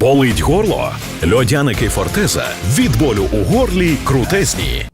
Болить горло? Льодяники Фортеза від болю у горлі крутезні.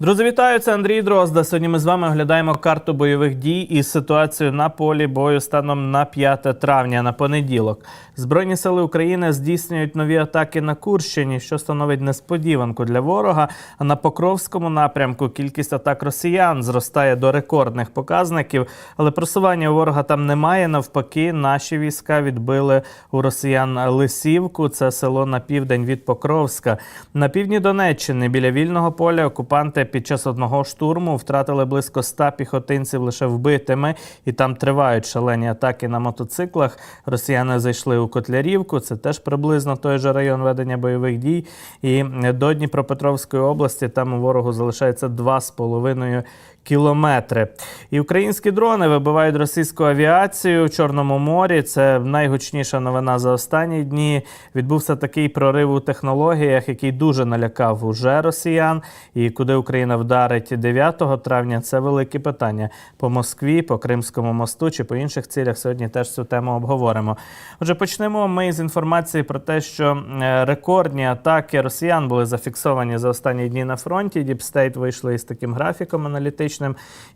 Друзі, вітаю! Це Андрій Дрозда. Сьогодні ми з вами оглядаємо карту бойових дій і ситуацію на полі бою станом на 5 травня на понеділок. Збройні сили України здійснюють нові атаки на Курщині, що становить несподіванку для ворога. А на Покровському напрямку кількість атак росіян зростає до рекордних показників, але просування ворога там немає. Навпаки, наші війська відбили у росіян Лисівку. Це село на південь від Покровська. На півдні Донеччини біля вільного поля окупанти під час одного штурму втратили близько 100 піхотинців лише вбитими, і там тривають шалені атаки на мотоциклах. Росіяни зайшли у Котлярівку. Це теж приблизно той же район ведення бойових дій. І до Дніпропетровської області там у ворогу залишається 2,5 кілометри. І українські дрони вибивають російську авіацію у Чорному морі. Це найгучніша новина за останні дні. Відбувся такий прорив у технологіях, який дуже налякав уже росіян. І куди Україна вдарить 9 травня, це велике питання по Москві, по Кримському мосту чи по інших цілях. Сьогодні теж цю тему обговоримо. Отже, почнемо ми з інформації про те, що е, рекордні атаки росіян були зафіксовані за останні дні на фронті. Діпстейт вийшли із таким графіком аналітичним,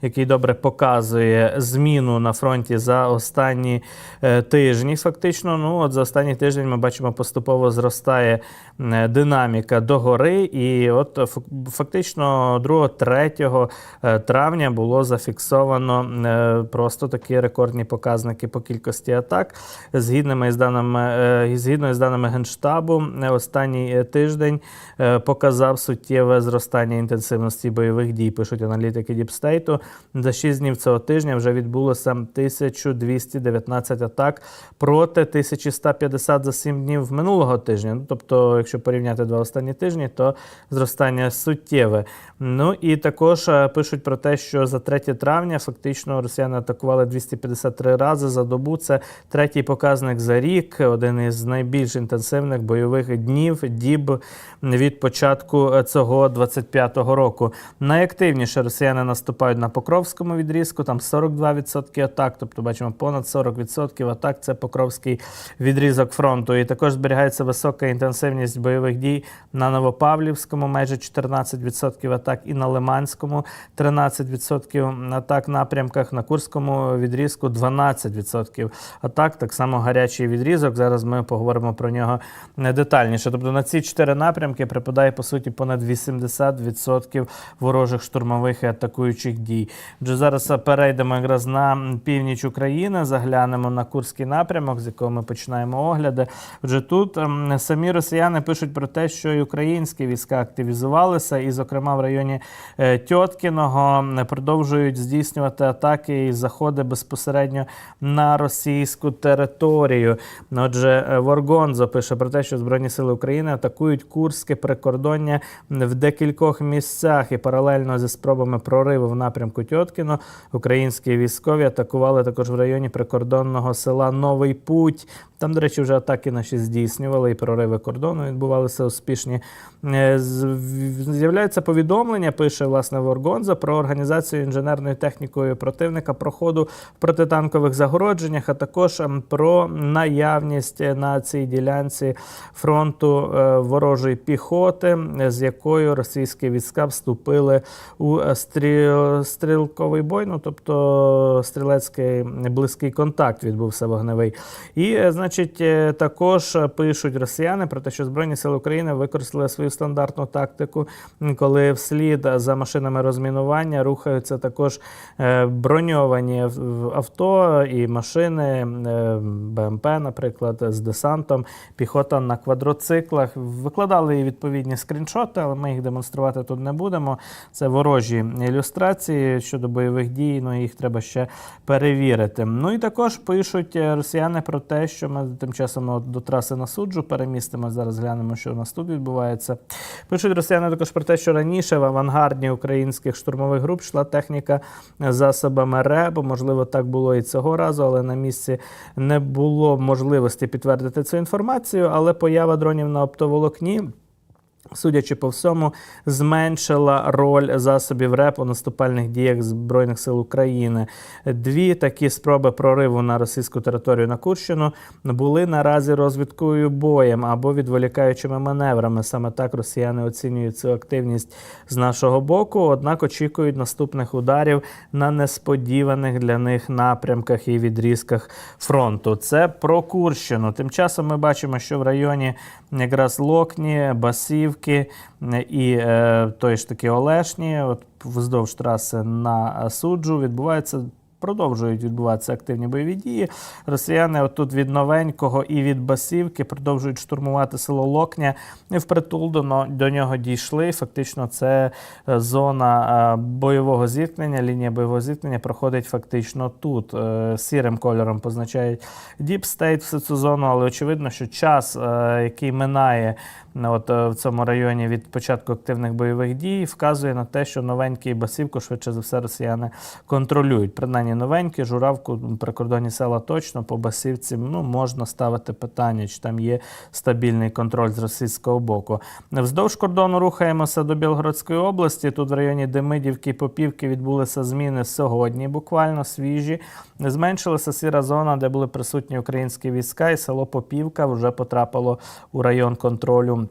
який добре показує зміну на фронті за останні е, тижні. Фактично, ну от за останній тиждень ми бачимо, поступово зростає е, динаміка догори. І от фактично 2-3 е, травня було зафіксовано просто такі рекордні показники по кількості атак. Згідними із даними, згідно із даними Генштабу, останній тиждень показав суттєве зростання інтенсивності бойових дій, пишуть аналітики Діпстейту. За 6 днів цього тижня вже відбулося 1219 атак проти 1150 за 7 днів минулого тижня. Ну, тобто, якщо порівняти два останні тижні, то зростання суттєве. Ну і також е, пишуть про те, що за 3 травня фактично росіяни атакували 253 рази за добу. Це третій показник за рік, один із найбільш інтенсивних бойових днів, діб від початку е, цього 25-го року. Найактивніше росіяни наступають на Покровському відрізку, там 42% атак, тобто бачимо понад 40% атак. Це Покровський відрізок фронту. І також зберігається висока інтенсивність бойових дій на Новопавлівському, майже 14% атак, і на Лиманському 13% атак напрямках, на Курському відрізку 12% атак. Так само гарячий відрізок. Зараз ми поговоримо про нього детальніше. Тобто на ці чотири напрямки припадає по суті понад 80% ворожих штурмових і атакуючих дій. Отже, зараз перейдемо якраз на північ України, заглянемо на Курський напрямок, з якого ми починаємо огляди. Отже, тут ем, самі росіяни пишуть про те, що і українські війська активізувалися, і, зокрема, в районі е, Тьоткіного продовжують здійснювати атаки і заходи безпосередньо на російську територію. Отже, е, Воргонзо пише про те, що Збройні сили України атакують Курське прикордоння в декількох місцях і паралельно зі спробами прориву в напрямку Тьоткіно українські військові атакували також в районі прикордонного села Новий Путь. Там, до речі, вже атаки наші здійснювали і прориви кордону відбувалися успішні. Е, З'являється повідомлення, пише власне Воргонза про організацію інженерною технікою противника проходу в протитанкових загородженнях, а також ем, про наявність на цій ділянці фронту е, ворожої піхоти, з якою російські війська вступили у стріл, стрілковий бой, ну тобто стрілецький близький контакт відбувся вогневий. І, е, значить, е, також пишуть росіяни про те, що Збройні сили України використали свою стандартну тактику, коли вслід за машинами розмінування рухаються також е, броньовані авто і машини, БМП, наприклад, з десантом, піхота на квадроциклах. Викладали відповідні скріншоти, але ми їх демонструвати тут не будемо. Це ворожі ілюстрації щодо бойових дій, ну їх треба ще перевірити. Ну і також пишуть е, росіяни про те, що ми тим часом до траси на суджу перемістимо. Зараз глянемо, що у нас тут відбувається. Пишуть росіяни також про те, що раніше в авангардні українських штурмових груп йшла техніка засобами РЕБ. Можливо, так було і цього разу, але на місці не було можливості підтвердити цю інформацію. Але поява дронів на оптоволокні судячи по всьому, зменшила роль засобів РЕП у наступальних діях Збройних сил України. Дві такі спроби прориву на російську територію на Курщину були наразі розвідкою боєм або відволікаючими маневрами. Саме так росіяни оцінюють цю активність з нашого боку, однак очікують наступних ударів на несподіваних для них напрямках і відрізках фронту. Це про Курщину. Тим часом ми бачимо, що в районі якраз Локні, Басівки е, і е, той ж таки Олешні, от вздовж траси на суджу відбувається. Продовжують відбуватися активні бойові дії. Росіяни отут від новенького і від Басівки продовжують штурмувати село Локня. Впритул до, до нього дійшли. Фактично, це е, зона е, бойового зіткнення. Лінія бойового зіткнення проходить фактично тут. Е, Сірим кольором позначають Deep State всю цю зону, але очевидно, що час, який минає от, в цьому районі від початку активних бойових дій, вказує на те, що новенький басівку, швидше за все, росіяни контролюють. Принаймні новенькі, журавку, прикордонні села точно, по басівці ну, можна ставити питання, чи там є стабільний контроль з російського боку. Вздовж кордону рухаємося до Білгородської області. Тут в районі Демидівки і Попівки відбулися зміни сьогодні, буквально свіжі. Зменшилася сіра зона, де були присутні українські війська, і село Попівка вже потрапило у район контролю.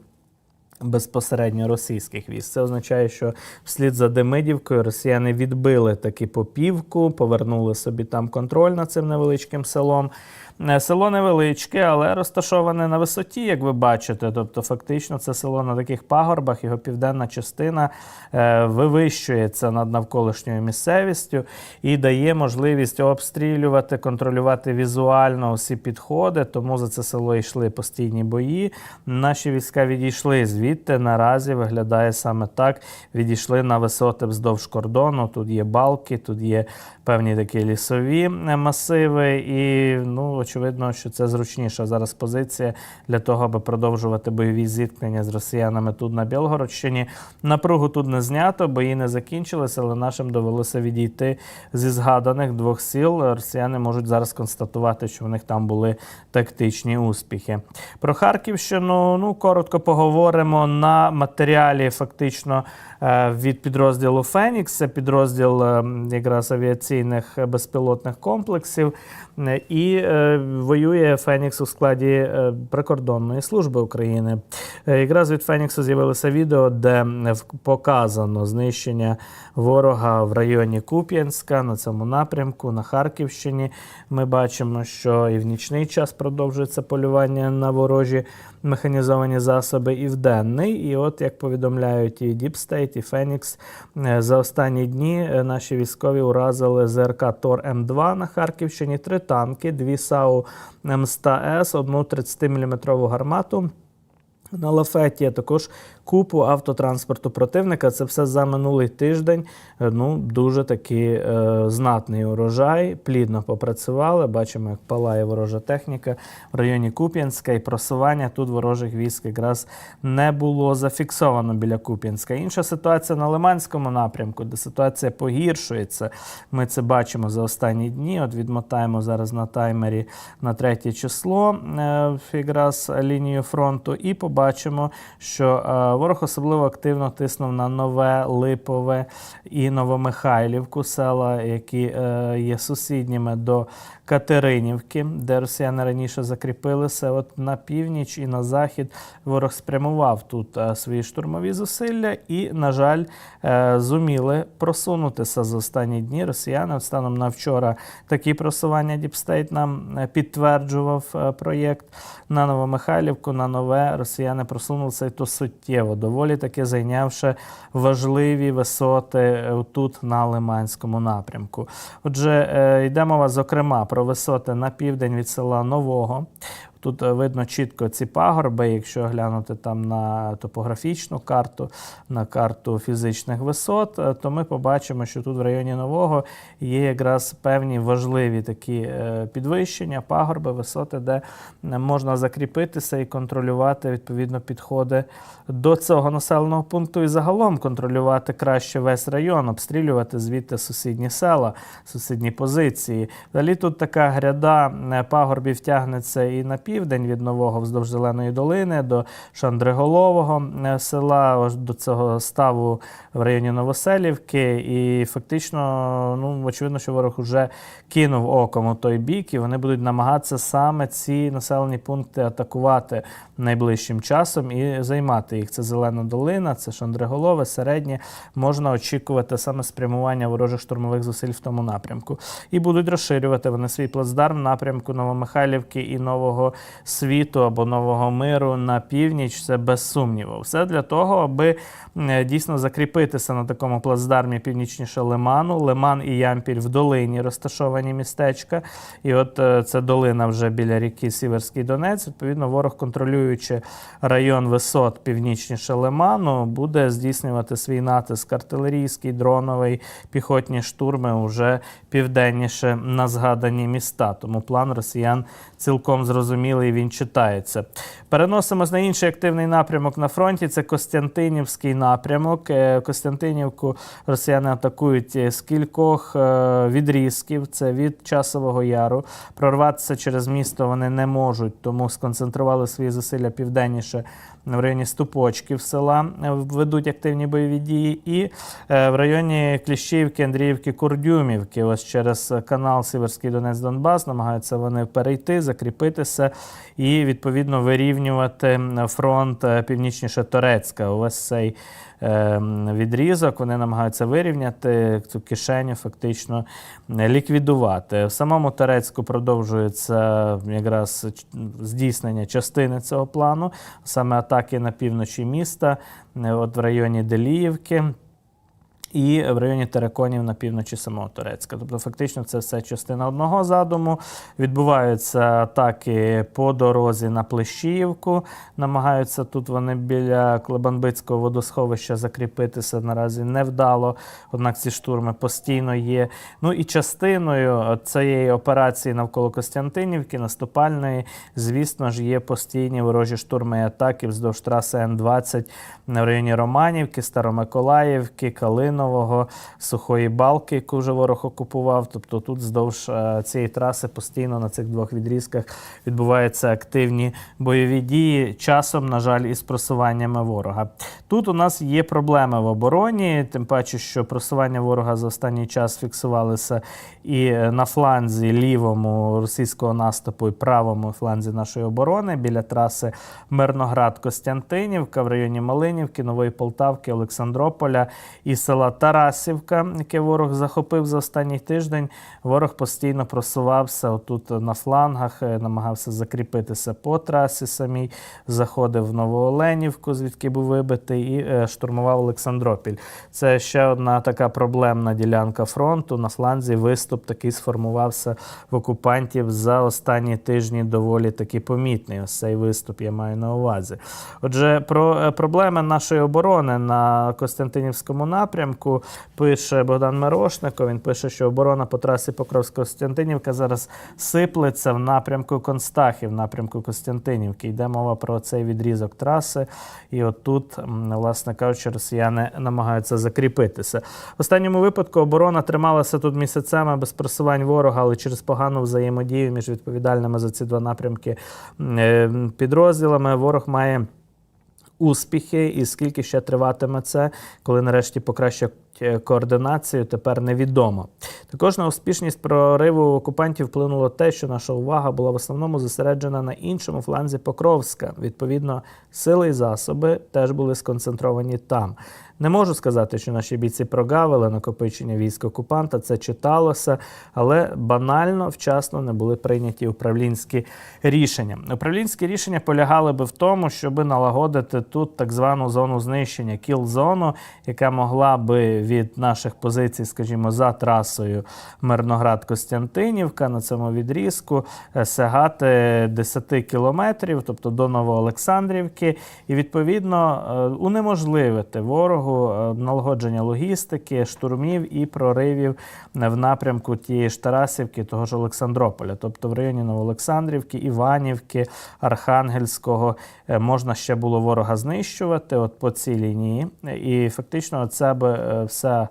Безпосередньо російських військ. Це означає, що вслід за Демидівкою росіяни відбили таки попівку, повернули собі там контроль над цим невеличким селом. Е, Село невеличке, але розташоване на висоті, як ви бачите. Тобто, фактично, це село на таких пагорбах, його південна частина е, вивищується над навколишньою місцевістю і дає можливість обстрілювати, контролювати візуально усі підходи. Тому за це село йшли постійні бої. Наші війська відійшли звідти. Наразі виглядає саме так. Відійшли на висоти вздовж кордону. Тут є балки, тут є певні такі лісові е, масиви, і ну очевидно, що це зручніша зараз позиція для того, аби продовжувати бойові зіткнення з росіянами тут на Білгородщині. Напругу тут не знято, бої не закінчилися, але нашим довелося відійти зі згаданих двох сіл. Росіяни можуть зараз констатувати, що в них там були тактичні успіхи. Про Харківщину ну коротко поговоримо на матеріалі фактично е, від підрозділу Фенікс. Це підрозділ е, якраз авіаційних безпілотних комплексів. Е, І воює Фенікс у складі прикордонної служби України. Якраз від Феніксу з'явилося відео, де показано знищення ворога в районі Куп'янська на цьому напрямку, на Харківщині. Ми бачимо, що і в нічний час продовжується полювання на ворожі механізовані засоби, і в денний. І от як повідомляють і Deep State, і Фенікс, е, за останні дні е, наші військові уразили ЗРК Тор М2 на Харківщині, три танки, дві САУ М100С, одну 30-мм гармату. На лафеті також купу автотранспорту противника. Це все за минулий тиждень. Е, Ну, дуже такий е, знатний урожай. Плідно попрацювали. Бачимо, як палає ворожа техніка в районі Куп'янська, і просування тут ворожих військ якраз не було зафіксовано біля Куп'янська. Інша ситуація на Лиманському напрямку, де ситуація погіршується. Ми це бачимо за останні дні. От відмотаємо зараз на таймері на третє число е, якраз лінію фронту, і побачимо, що ворог особливо активно тиснув на нове Липове і Новомихайлівку, села, які е, є сусідніми до Катеринівки, де росіяни раніше закріпилися. От на північ і на захід ворог спрямував тут е, свої штурмові зусилля і, на жаль, е, зуміли просунутися за останні дні. Росіяни станом на вчора такі просування Діпстейт нам е, підтверджував проєкт на Новомихайлівку, на нове росіяни просунулися і то суттєво, доволі таки зайнявши важливі висоти тут на Лиманському напрямку. Отже, е, йде мова, зокрема, про висоти на південь від села Нового. Тут е, видно чітко ці пагорби, якщо глянути там на топографічну карту, на карту фізичних висот, е, то ми побачимо, що тут в районі Нового є якраз певні важливі такі е, підвищення, пагорби, висоти, де можна закріпитися і контролювати відповідно підходи до цього населеного пункту і загалом контролювати краще весь район, обстрілювати звідти сусідні села, сусідні позиції. Взагалі тут така гряда пагорбів тягнеться і на пів південь від нового вздовж зеленої долини до Шандриголового е, села, до цього ставу в районі Новоселівки. І фактично, ну очевидно, що ворог вже кинув оком у той бік, і вони будуть намагатися саме ці населені пункти атакувати найближчим часом і займати їх. Це Зелена долина, це Шандриголове, середнє. Можна очікувати саме спрямування ворожих штурмових зусиль в тому напрямку. І будуть розширювати вони свій плацдарм в напрямку Новомихайлівки і Нового світу або Нового миру на північ. Це без сумніву. Все для того, аби дійсно закріпитися на такому плацдармі північніше Лиману. Лиман і Ямпіль в долині розташовані містечка. І от е, це долина вже біля ріки Сіверський Донець. Відповідно, ворог, контролюючи район висот північніше Лиману, буде здійснювати свій натиск артилерійський, дроновий, піхотні штурми уже південніше на згадані міста. Тому план росіян цілком зрозумілий. Він читається. Переносимось на інший активний напрямок на фронті. Це Костянтинівський напрямок. Е, Костянтинівку росіяни атакують з кількох е, відрізків. Це від часового яру. Прорватися через місто вони не можуть, тому сконцентрували свої зусилля південніше в районі Ступочків села. е, Ведуть активні бойові дії. І е, в районі Кліщівки, Андріївки, Курдюмівки. Ось через канал Сіверський Донець Донбас намагаються вони перейти, закріпитися і відповідно вирівнювати фронт е, північніше Торецька. Ось цей відрізок. Вони намагаються вирівняти цю кишеню, фактично е, ліквідувати. В самому Терецьку продовжується якраз здійснення частини цього плану, саме атаки на півночі міста, е, от в районі Деліївки. І в районі Тереконів на півночі самого Турецька. Тобто, фактично, це все частина одного задуму. Відбуваються атаки по дорозі на Плещіївку. Намагаються тут вони біля Клебанбицького водосховища закріпитися. Наразі невдало. Однак ці штурми постійно є. Ну і частиною цієї операції навколо Костянтинівки, наступальної, звісно ж, є постійні ворожі штурми і атаки вздовж траси Н-20 в районі Романівки, Старомиколаївки, Калинового, Сухої Балки, яку вже ворог окупував. Тобто тут вздовж е, цієї траси постійно на цих двох відрізках відбуваються активні бойові дії. Часом, на жаль, із просуваннями ворога. Тут у нас є проблеми в обороні, тим паче, що просування ворога за останній час фіксувалися і на фланзі лівому російського наступу, і правому фланзі нашої оборони біля траси Мирноград-Костянтинівка в районі Малинівки, Нової Полтавки, Олександрополя і села Тарасівка, яке ворог захопив за останній тиждень. Ворог постійно просувався отут на флангах, е, намагався закріпитися по трасі самій, заходив в Новооленівку, звідки був вибитий, і е, штурмував Олександропіль. Це ще одна така проблемна ділянка фронту. На фланзі виступ такий сформувався в окупантів за останні тижні доволі таки помітний. Ось цей виступ я маю на увазі. Отже, про е, проблеми нашої оборони на Костянтинівському напрямку пише Богдан Мирошников. Він пише, що оборона по трасі Покровськ-Костянтинівка зараз сиплеться в напрямку Констахів, в напрямку Костянтинівки. Йде мова про цей відрізок траси. І отут, власне кажучи, росіяни намагаються закріпитися. В останньому випадку оборона трималася тут місяцями без просувань ворога, але через погану взаємодію між відповідальними за ці два напрямки е, підрозділами ворог має успіхи, і скільки ще триватиме це, коли нарешті покращать е, координацію, тепер невідомо. Також на успішність прориву окупантів вплинуло те, що наша увага була в основному зосереджена на іншому фланзі Покровська. Відповідно, сили і засоби теж були сконцентровані там. Не можу сказати, що наші бійці прогавили накопичення військ окупанта, це читалося, але банально вчасно не були прийняті управлінські рішення. Управлінські рішення полягали би в тому, щоб налагодити тут так звану зону знищення, кіл-зону, яка могла би від наших позицій, скажімо, за трасою Мирноград-Костянтинівка на цьому відрізку е, сягати 10 кілометрів, тобто до Новоолександрівки, і відповідно е, унеможливити ворогу е, налагодження логістики, штурмів і проривів в напрямку тієї ж Тарасівки, того ж Олександрополя, тобто в районі Новоолександрівки, Іванівки, Архангельського можна ще було ворога знищувати от по цій лінії. І фактично це е, вся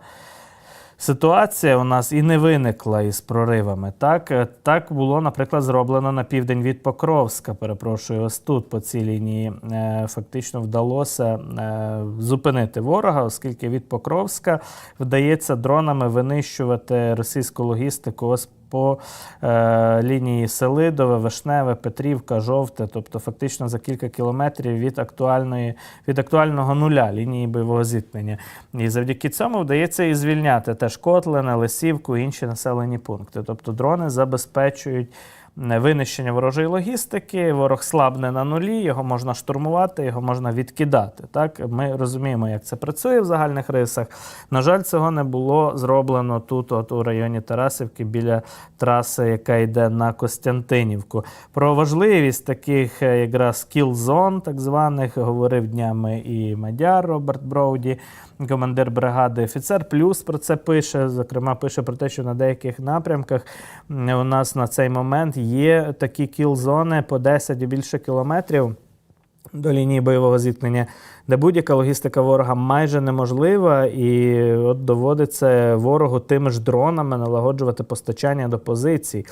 ситуація у нас і не виникла із проривами. Так, Е, так було, наприклад, зроблено на південь від Покровська. Перепрошую, ось тут по цій лінії е, фактично вдалося е, зупинити ворога, оскільки від Покровська вдається дронами винищувати російську логістику. Ось по е, лінії Селидове, Вишневе, Петрівка, Жовте, тобто фактично за кілька кілометрів від актуальної від актуального нуля лінії бойового зіткнення. І завдяки цьому вдається і звільняти теж Котлине, Лисівку і інші населені пункти. Тобто дрони забезпечують. Е, Винищення ворожої логістики, ворог слабне на нулі, його можна штурмувати, його можна відкидати. Так ми розуміємо, як це працює в загальних рисах. На жаль, цього не було зроблено тут, от у районі Тарасівки, біля траси, яка йде на Костянтинівку. Про важливість таких е, якраз кіл-зон, так званих, говорив днями і Мадяр Роберт Броуді, командир бригади. Офіцер плюс про це пише. Зокрема, пише про те, що на деяких напрямках у нас на цей момент є такі кіл-зони по 10 і більше кілометрів до лінії бойового зіткнення, де будь-яка логістика ворога майже неможлива, і от доводиться ворогу тими ж дронами налагоджувати постачання до позицій.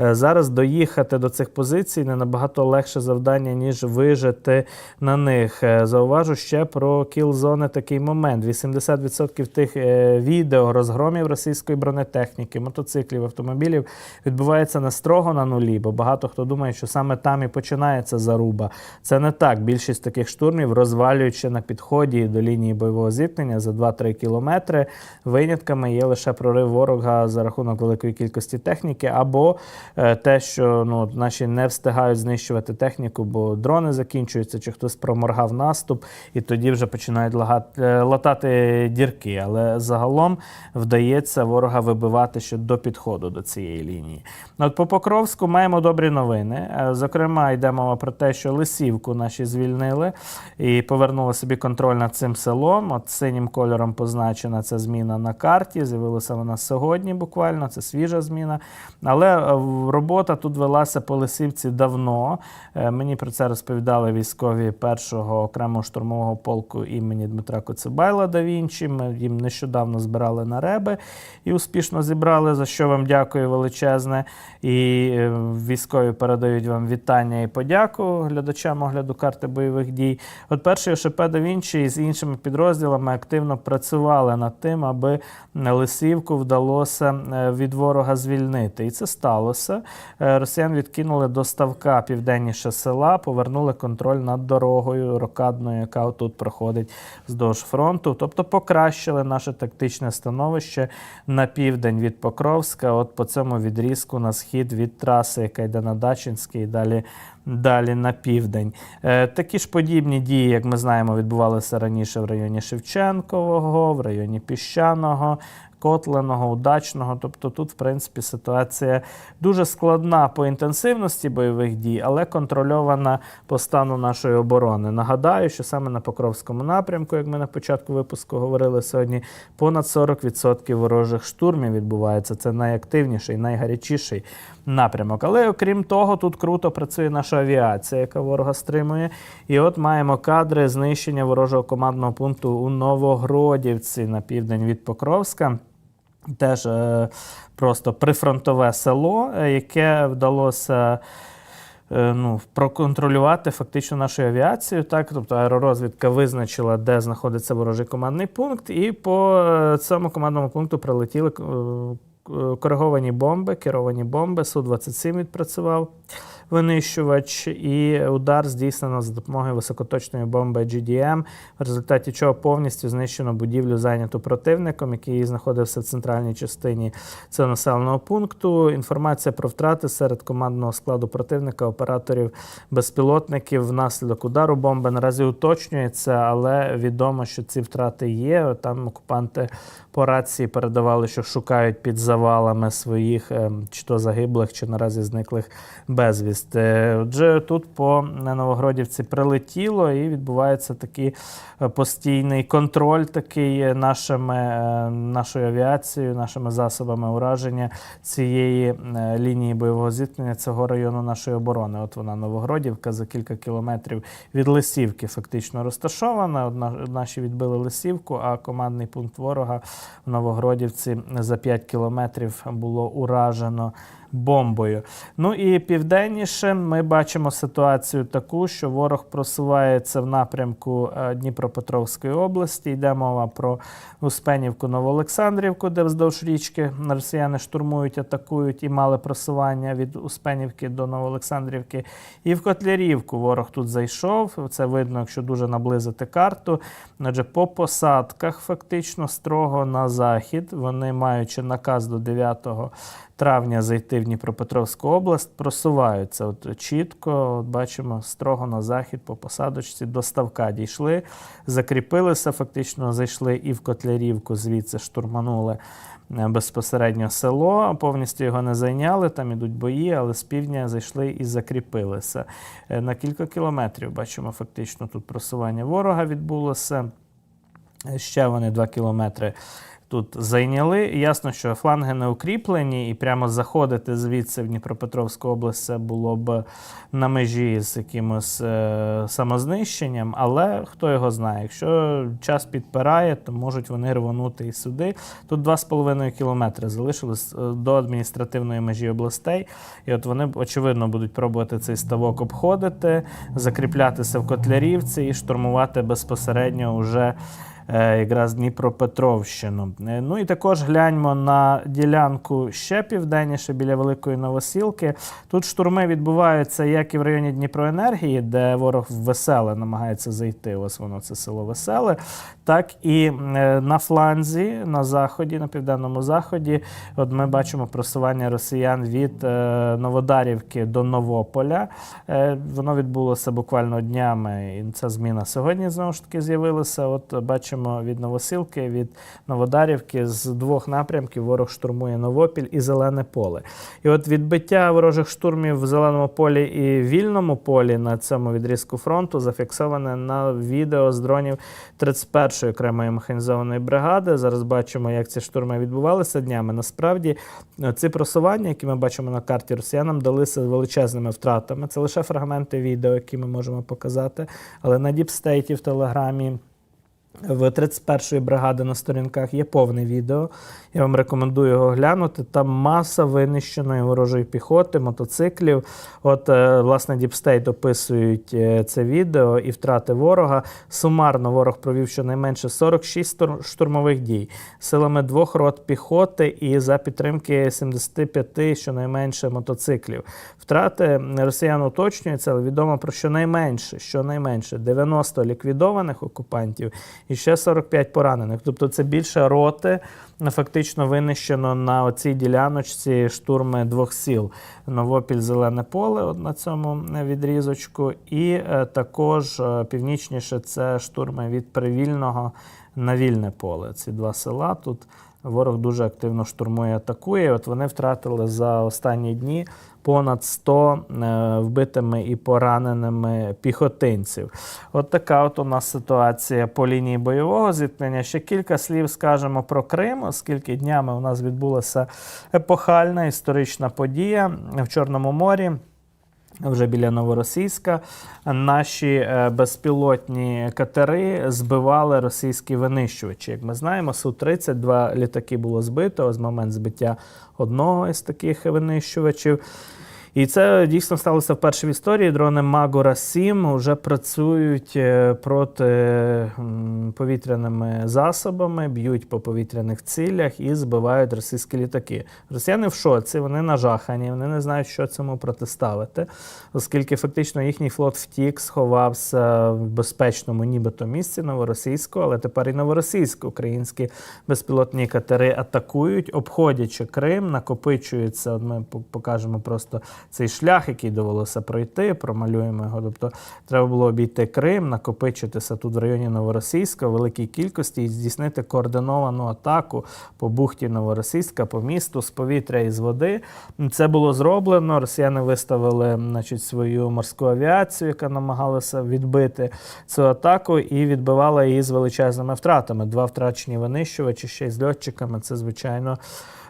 Е, Зараз доїхати до цих позицій не набагато легше завдання, ніж вижити на них. Е, Зауважу ще про кіл-зони такий момент: 80% тих е, відео розгромів російської бронетехніки, мотоциклів, автомобілів відбувається не строго на нулі, бо багато хто думає, що саме там і починається заруба. Це не так. Більшість таких штурмів розвалюють ще на підході до лінії бойового зіткнення за 2-3 кілометри. Винятками є лише прорив ворога за рахунок великої кількості техніки, або е, те, що ну, наші не встигають знищувати техніку, бо дрони закінчуються, чи хтось проморгав наступ, і тоді вже починають лагати, е, латати дірки. Але загалом вдається ворога вибивати ще до підходу до цієї лінії. От по Покровську маємо добрі новини. Е, Зокрема, йде мова про те, що Лисівку наші звільнили і повернули собі контроль над цим селом. От синім кольором позначена ця зміна на карті. З'явилася вона сьогодні буквально, це свіжа зміна. Але е, робота тут велася по Лисівці давно. Е, Мені про це розповідали військові першого окремого штурмового полку імені Дмитра Коцебайла да Вінчі. Ми їм нещодавно збирали на реби і успішно зібрали, за що вам дякую величезне. І е, військові передають вам вітання і подяку глядачам огляду карти бойових дій. От перший ОШП да Вінчі з іншими підрозділами активно працювали над тим, аби Лисівку вдалося е, від ворога звільнити. І це сталося. Е, Росіян відкинули до ставка південніше села, повернули контроль над дорогою рокадною, яка тут проходить вздовж фронту. Тобто покращили наше тактичне становище на південь від Покровська, от по цьому відрізку на схід від траси, яка йде на Дачинський, і далі. Далі на південь. Е, такі ж подібні дії, як ми знаємо, відбувалися раніше в районі Шевченкового, в районі Піщаного, Котленого, Удачного. Тобто тут, в принципі, ситуація дуже складна по інтенсивності бойових дій, але контрольована по стану нашої оборони. Нагадаю, що саме на Покровському напрямку, як ми на початку випуску говорили сьогодні, понад 40% ворожих штурмів відбувається. Це найактивніший, найгарячіший напрямок. Але окрім того, тут круто працює наша авіація, яка ворога стримує. І от маємо кадри знищення ворожого командного пункту у Новогродівці на південь від Покровська. Теж е, просто прифронтове село, е, яке вдалося. е, Ну, проконтролювати фактично нашу авіацію, так тобто аеророзвідка визначила, де знаходиться ворожий командний пункт, і по цьому командному пункту прилетіли кориговані бомби, керовані бомби. Су-27 відпрацював винищувач, і удар здійснено за допомогою високоточної бомби GDM, в результаті чого повністю знищено будівлю, зайняту противником, який знаходився в центральній частині цього населеного пункту. Інформація про втрати серед командного складу противника, операторів безпілотників внаслідок удару бомби наразі уточнюється, але відомо, що ці втрати є. Там окупанти по рації передавали, що шукають під завалами своїх ем, чи то загиблих, чи наразі зниклих безвісти. Е, Отже, тут по Новогродівці прилетіло і відбувається такий е, постійний контроль такий нашими, е, нашою авіацією, нашими засобами ураження цієї лінії бойового зіткнення цього району нашої оборони. От вона Новогродівка за кілька кілометрів від Лисівки фактично розташована. От на- Наші відбили Лисівку, а командний пункт ворога в Новогродівці за 5 кілометрів було уражено бомбою. Ну і південніше ми бачимо ситуацію таку, що ворог просувається в напрямку е, Дніпропетровської області. Йде мова про Успенівку, Новоолександрівку, де вздовж річки росіяни штурмують, атакують і мали просування від Успенівки до Новоолександрівки. І в Котлярівку ворог тут зайшов. Це видно, якщо дуже наблизити карту. Адже по посадках фактично строго на захід, вони маючи наказ до 9 травня зайти в Дніпропетровську область, просуваються от чітко. От бачимо строго на захід по посадочці до ставка дійшли, закріпилися, фактично зайшли і в Котлярівку, звідси штурманули е, безпосередньо село. Повністю його не зайняли, там ідуть бої, але з півдня зайшли і закріпилися. Е, На кілька кілометрів бачимо, фактично тут просування ворога відбулося. Ще вони 2 кілометри тут зайняли. Ясно, що фланги не укріплені, і прямо заходити звідси в Дніпропетровську область це було б на межі з якимось е, самознищенням. Але хто його знає, якщо час підпирає, то можуть вони рвонути і сюди. Тут 2,5 кілометри залишилось е, до адміністративної межі областей. І от вони очевидно будуть пробувати цей ставок обходити, закріплятися в Котлярівці і штурмувати безпосередньо уже якраз Дніпропетровщину. Е, Ну і також гляньмо на ділянку ще південніше біля Великої Новосілки. Тут штурми відбуваються як і в районі Дніпроенергії, де ворог Веселе намагається зайти. Ось воно це село Веселе, так і е, на фланзі, на заході, на південному заході. От ми бачимо просування росіян від е, Новодарівки до Новополя. Е, Воно відбулося буквально днями, і ця зміна сьогодні знову ж таки з'явилася. От бачимо від Новосілки, від Новодарівки з двох напрямків ворог штурмує Новопіль і Зелене поле. І от відбиття ворожих штурмів в Зеленому полі і Вільному полі на цьому відрізку фронту зафіксоване на відео з дронів 31-ї окремої механізованої бригади. Зараз бачимо, як ці штурми відбувалися днями. Насправді ці просування, які ми бачимо на карті росіянам, далися величезними втратами. Це лише фрагменти відео, які ми можемо показати. Але на діпстейті в Телеграмі. В 31-ї бригади на сторінках є повне відео. Я вам рекомендую його глянути. Там маса винищеної ворожої піхоти, мотоциклів. От, е, власне, Діпстейт описують е, це відео і втрати ворога. Сумарно ворог провів щонайменше 46 штурмових дій силами двох рот піхоти і за підтримки 75 щонайменше мотоциклів. Втрати росіян уточнюються, але відомо про щонайменше, щонайменше 90 ліквідованих окупантів і ще 45 поранених. Тобто це більше роти фактично винищено на цій діляночці штурми двох сіл. Новопіль Зелене поле от на цьому відрізочку, і е, також е, північніше це штурми від Привільного на вільне поле. Ці два села тут. Ворог дуже активно штурмує, атакує. От вони втратили за останні дні понад 100 е, вбитими і пораненими піхотинців. От така от у нас ситуація по лінії бойового зіткнення. Ще кілька слів скажемо про Крим, оскільки днями у нас відбулася епохальна історична подія в Чорному морі. Вже біля Новоросійська наші е, безпілотні катери збивали російські винищувачі. Як ми знаємо, Су-30 два літаки було збито з момент збиття одного із таких винищувачів. І це дійсно сталося вперше в історії. Дрони Магора 7 вже працюють е, проти повітряними засобами, б'ють по повітряних цілях і збивають російські літаки. Росіяни в шоці, вони нажахані, вони не знають, що цьому протиставити, оскільки фактично їхній флот втік, сховався в безпечному, нібито місці новоросійського, але тепер і новоросійсько українські безпілотні катери атакують, обходячи Крим, накопичуються. Ми покажемо просто цей шлях, який довелося пройти, промалюємо його. Тобто треба було обійти Крим, накопичитися тут в районі Новоросійська в великій кількості і здійснити координовану атаку по бухті Новоросійська, по місту з повітря і з води. Це було зроблено. Росіяни виставили значить, свою морську авіацію, яка намагалася відбити цю атаку, і відбивала її з величезними втратами. Два втрачені винищувачі ще й з льотчиками. Це звичайно.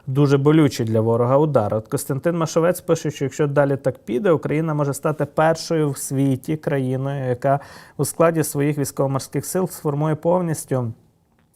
Дуже болючий для ворога удар. От Костянтин Машовець пише, що якщо далі так піде, Україна може стати першою в світі країною, яка у складі своїх військово-морських сил сформує повністю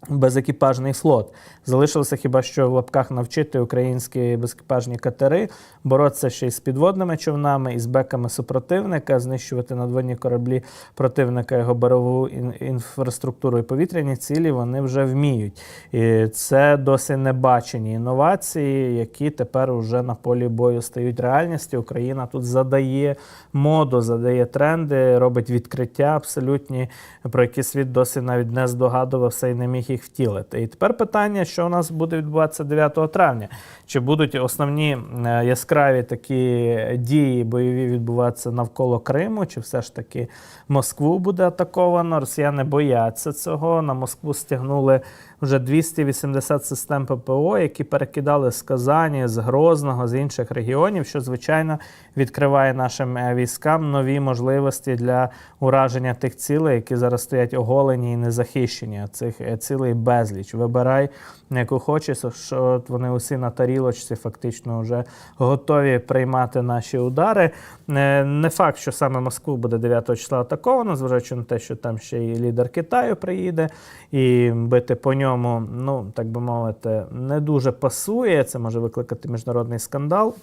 безекіпажний флот. Залишилося хіба що в лапках навчити українські безекіпажні катери боротися ще й з підводними човнами, і з беками супротивника, знищувати надводні кораблі противника, його берегову інфраструктуру і повітряні цілі вони вже вміють. І це досі небачені інновації, які тепер уже на полі бою стають реальністю. Україна тут задає моду, задає тренди, робить відкриття абсолютні, про які світ досі навіть не здогадувався і не міг їх втілити. І тепер питання, що у нас буде відбуватися 9 травня? Чи будуть основні е, яскраві такі дії бойові відбуватися навколо Криму, чи все ж таки Москву буде атаковано? Росіяни бояться цього. На Москву стягнули вже 280 систем ППО, які перекидали з Казані, з Грозного, з інших регіонів, що звичайно відкриває нашим е, військам нові можливості для ураження тих цілей, які зараз стоять оголені і незахищені. Цих е, цілей безліч. Вибирай, яку хочеш, що вони усі на тарілочці фактично вже готові приймати наші удари. Е, Не факт, що саме Москву буде 9 числа атаковано, зважаючи на те, що там ще і лідер Китаю приїде, і бити по ньому, ну так би мовити, не дуже пасує. Це може викликати міжнародний скандал.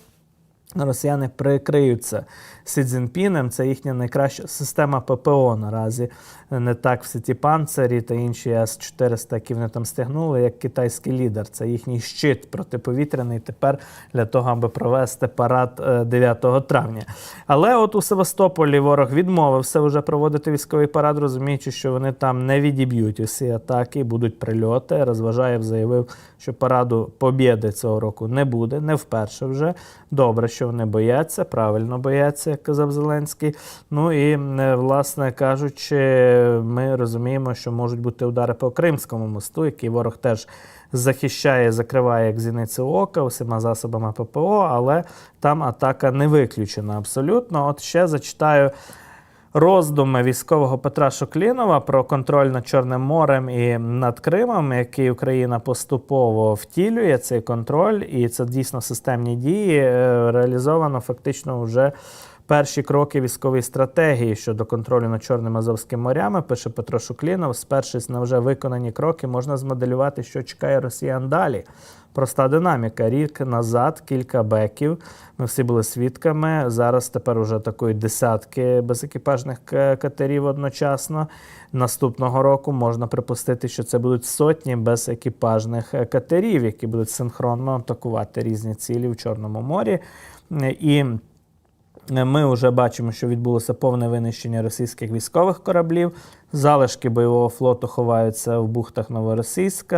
Росіяни прикриються Сі Цзіньпінем. Це їхня найкраща система ППО наразі. Не так всі ті панцирі та інші С-400, які вони там стягнули, як китайський лідер. Це їхній щит протиповітряний тепер для того, аби провести парад е, 9 травня. Але от у Севастополі ворог відмовився вже проводити військовий парад, розуміючи, що вони там не відіб'ють усі атаки, будуть прильоти. Розважаєв заявив, що параду Побєди цього року не буде, не вперше вже. Добре, що вони бояться, правильно бояться, як казав Зеленський. Ну і е, власне кажучи, ми розуміємо, що можуть бути удари по Кримському мосту, який ворог теж захищає, закриває як зіниці ока усіма засобами ППО, але там атака не виключена абсолютно. От ще зачитаю. Роздуми військового Петра Шуклінова про контроль над Чорним морем і над Кримом, який Україна поступово втілює цей контроль, і це дійсно системні дії. е, Реалізовано фактично вже перші кроки військової стратегії щодо контролю над Чорним Азовським морями. Пише Петро Шуклінов. Спершись на вже виконані кроки, можна змоделювати, що чекає росіян далі. Проста динаміка. Рік назад кілька беків. Ми всі були свідками. Зараз тепер уже такої десятки безекіпажних катерів одночасно. Наступного року можна припустити, що це будуть сотні безекіпажних е, катерів, які будуть синхронно атакувати різні цілі в Чорному морі. Е, І ми вже бачимо, що відбулося повне винищення російських військових кораблів. Залишки бойового флоту ховаються в бухтах Новоросійська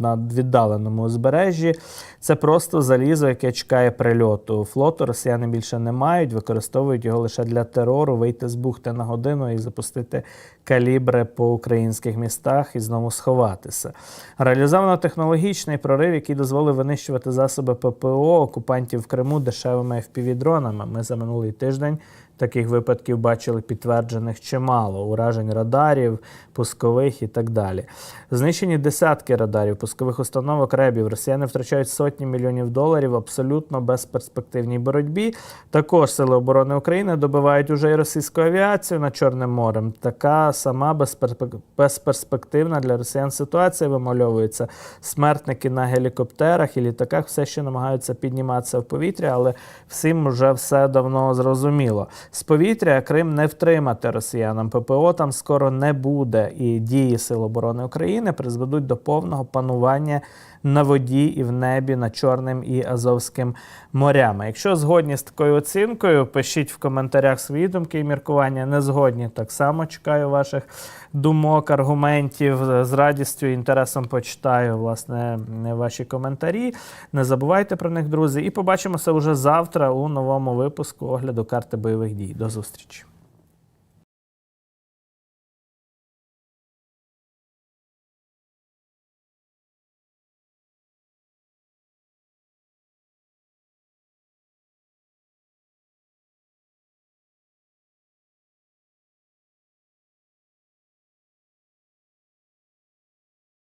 на віддаленому узбережжі. Це просто залізо, яке чекає прильоту. Флоту росіяни більше не мають, використовують його лише для терору, вийти з бухти на годину і запустити калібри по українських містах і знову сховатися. Реалізовано технологічний прорив, який дозволив винищувати засоби ППО окупантів в Криму дешевими FPV-дронами. Ми за минулий тиждень таких випадків бачили підтверджених чимало уражень радарів, пускових і так далі. Знищені десятки радарів, пускових установок ребів. Росіяни втрачають сотні мільйонів доларів в абсолютно безперспективній боротьбі. Також сили оборони України добивають уже і російську авіацію над Чорним морем. Така сама безперспек- безперспективна для росіян ситуація вимальовується. Смертники на гелікоптерах і літаках все ще намагаються підніматися в повітря, але всім вже все давно зрозуміло. З повітря Крим не втримати росіянам. ППО там скоро не буде, і дії Сил оборони України призведуть до повного панування на воді і в небі над Чорним і Азовським морями. Якщо згодні з такою оцінкою, пишіть в коментарях свої думки і міркування. Не згодні, так само чекаю ваших думок, аргументів. З радістю і інтересом почитаю власне ваші коментарі. Не забувайте про них, друзі. І побачимося вже завтра у новому випуску огляду карти бойових дій. До зустрічі.